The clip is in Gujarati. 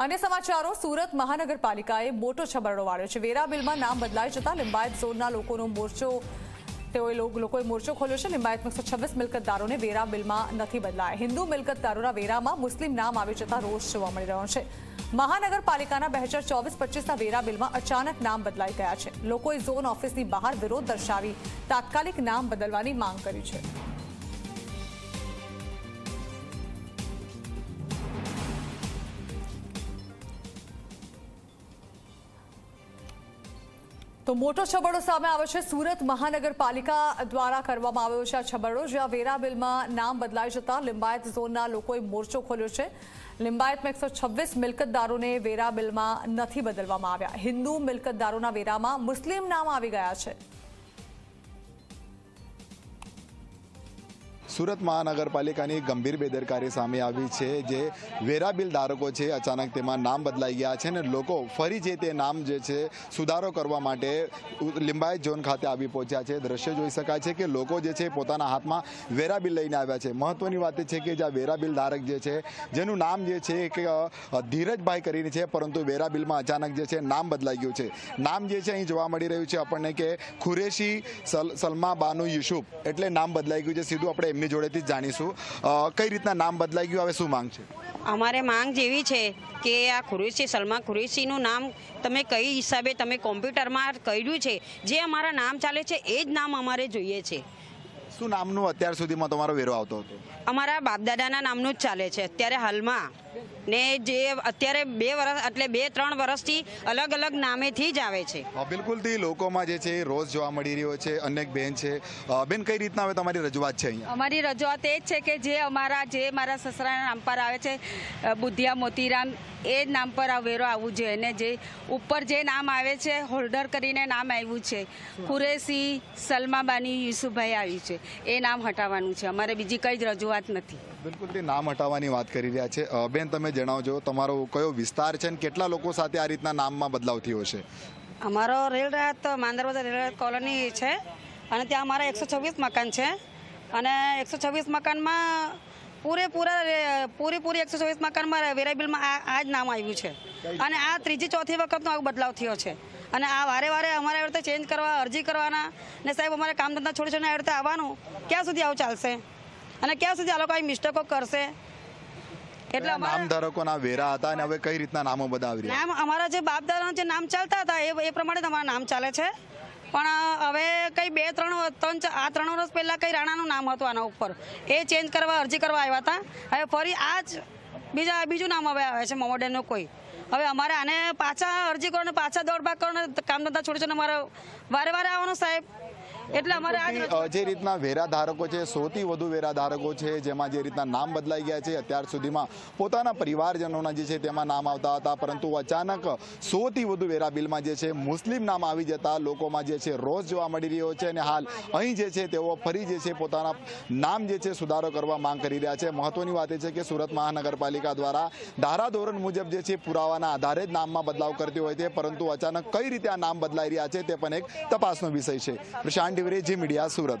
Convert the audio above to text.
અન્ય સમાચારો, સુરત મહાનગરપાલિકાએ મોટો છબરડો વાળ્યો છે. વેરા બિલમાં નામ બદલાઈ જતા લિંબાયત ઝોનના લોકોનો મોરચો, તેઓએ લોક- લોકોએ મોરચો ખોલ્યો છે. લિંબાયતમાં એકસો છવ્વીસ મિલકતદારોને વેરા બિલમાં નથી બદલાયા. હિન્દુ મિલકતદારોના વેરામાં મુસ્લિમ નામ આવી જતા રોષ જોવા મળી રહ્યો છે. મહાનગરપાલિકાના બે હજાર ચોવીસ પચીસના વેરા બિલમાં અચાનક નામ બદલાઈ ગયા છે. લોકોએ ઝોન ઓફિસની બહાર વિરોધ દર્શાવી તાત્કાલિક નામ બદલવાની માંગ કરી છે. તો મોટો છબરડો સામે આવે છે. સુરત મહાનગરપાલિકા દ્વારા કરવામાં આવ્યો છે આ છબરડો જ્યાં વેરા બિલમાં નામ બદલાઈ જતા લિંબાયત ઝોનના લોકોએ મોરચો ખોલ્યો છે. લિંબાયતમાં એકસો છવ્વીસ મિલકતદારોને વેરા બિલમાં નથી બદલવામાં આવ્યા. હિન્દુ મિલકતદારોના વેરામાં મુસ્લિમ નામ આવી ગયા છે. સુરત મહાનગરપાલિકાની ગંભીર બેદરકારી સામે આવી છે, જે વેરા બિલ ધારકો છે અચાનક તેમાં નામ બદલાઈ ગયા છે અને લોકો ફરી જે તે નામ જે છે સુધારો કરવા માટે લિંબાયત ઝોન ખાતે આવી પહોંચ્યા છે. દ્રશ્ય જોઈ શકાય છે કે લોકો જે છે પોતાના હાથમાં વેરા બિલ લઈને આવ્યા છે. મહત્વની વાત છે કે જે આ વેરા બિલ ધારક જે છે, જેનું નામ જે છે કે ધીરજભાઈ કરીને છે, પરંતુ વેરા બિલમાં અચાનક જે છે નામ બદલાઈ ગયું છે. નામ જે છે અહીં જોવા મળી રહ્યું છે આપણને કે ખુરેશી સલ સલમા બાનુ યુસુફ. એટલે નામ બદલાઈ ગયું છે. સીધું આપણે એમની જોડેથી જ જાણીશું. કઈ રીતના નામ બદલાઈ ગયું હવે શું માંગ છે? અમારે માંગ જેવી છે કે આ ખુરેશી સલમા ખુરેશીનું નામ તમે કઈ હિસાબે તમે કોમ્પ્યુટરમાં કર્યું છે જે અમારા નામ ચાલે છે એ જ નામ અમારે જોઈએ છે. શું નામનું અત્યાર સુધીમાં તમારો વેરો આવતો હતો? અમારા બાપદાદાના નામનું જ ચાલે છે અત્યારે હાલમાં. ને જે અત્યારે બે વર્ષ એટલે બે ત્રણ વર્ષથી અલગ અલગ નામેથી જ આવે છે. બિલકુલથી લોકોમાં જે છે એ રોષ જોવા મળી રહ્યો છે. અનેક બેન છે. બેન કઈ રીતના હવે તમારી રજૂઆત છે અહીંયા? અમારી રજૂઆત એ જ છે કે જે અમારા જે મારા સસરાના નામ પર આવે છે બુદ્ધિયા બુધિયા મોતીરામ એ જ નામ પર આ વેરો આવવું જોઈએ અને જે ઉપર જે નામ આવે છે હોલ્ડર કરીને નામ આવ્યું છે. કુરેશી સલમાબાની યુસુફભાઈ આવ્યું છે. એ નામ હટાવવાનું છે. અમારે બીજી કઈ જ રજૂઆત નથી. બિલકુલથી નામ હટાવવાની વાત કરી રહ્યા છે. બેન તમે જણાવજો. તમારો કયો વિસ્તાર છે અને કેટલા લોકો સાથે આ રીતના નામમાં બદલાવ થયો છે? અમારો રેલ રાહત માંદરવાજા રેલ રાહત કોલોની છે અને ત્યાં અમારા એકસો છવ્વીસ મકાન છે. અને એકસો છવ્વીસ મકાનમાં પૂરેપૂરા પૂરેપૂરી એકસો છવ્વીસ મકાનમાં વેરા બિલમાં આ આ જ નામ આવ્યું છે. અને આ ત્રીજી ચોથી વખતનો આવો બદલાવ થયો છે. અને આ વારે વારે અમારે આવી રીતે ચેન્જ કરવા અરજી કરવાના ને સાહેબ અમારે કામ ધંધા છોડી છોડીને આવી રીતે આવવાનું ક્યાં સુધી આવું ચાલશે? અને ક્યાં સુધી આ લોકો આવી મિસ્ટેકો કરશે? એટલે નામ ધારકોના વેરા હતા અને હવે કઈ રીતના નામો બધા આવી રહ્યા? નામ અમારા જે બાપ દાદાના જે નામ ચાલતા હતા એ એ પ્રમાણે તમારા નામ ચાલે છે. પણ હવે કઈ બે ત્રણ ત્રણ આ ત્રણ વર્ષ પહેલા કઈ રાણાનું નામ હતું આના ઉપર. એ ચેન્જ કરવા અરજી કરવા આવ્યા હતા. હવે ફરી આ જ બીજા બીજું નામ હવે આવે છે મોમોડેનનું કોઈ. હવે અમારે આને પાછા અરજી કરો ને પાછા દોડભાગ કરો ને કામ ધંધા છોડી ને અમારે વારે વારે આવવાનું સાહેબ. એટલે અમારે જે રીતના વેરા ધારકો છે સૌથી વધુ વેરા ધારકો છે જેમાં જે રીતના નામ બદલાઈ ગયા છે અત્યાર સુધીમાં પોતાના પરિવારજનોના જે છે તેમાં નામ આવતા હતા પરંતુ અચાનક સૌથી વધુ વેરા બિલમાં જે છે મુસ્લિમ નામ આવી જતા લોકોમાં જે છે રોષ જોવા મળી રહ્યો છે અને હાલ અહીં જે છે તેઓ ફરી જે છે પોતાના નામ જે છે સુધારો કરવા માંગ કરી રહ્યા છે. મહત્વની વાત એ છે કે સુરત મહાનગરપાલિકા દ્વારા ધારાધોરણ મુજબ જે છે પુરાવાના આધારે જ નામમાં બદલાવ કરતી હોય છે પરંતુ અચાનક કઈ રીતે આ નામ બદલાઈ રહ્યા છે તે પણ એક તપાસનો વિષય છે. પ્રશાંત ડિવરે જી મીડિયા સુરત.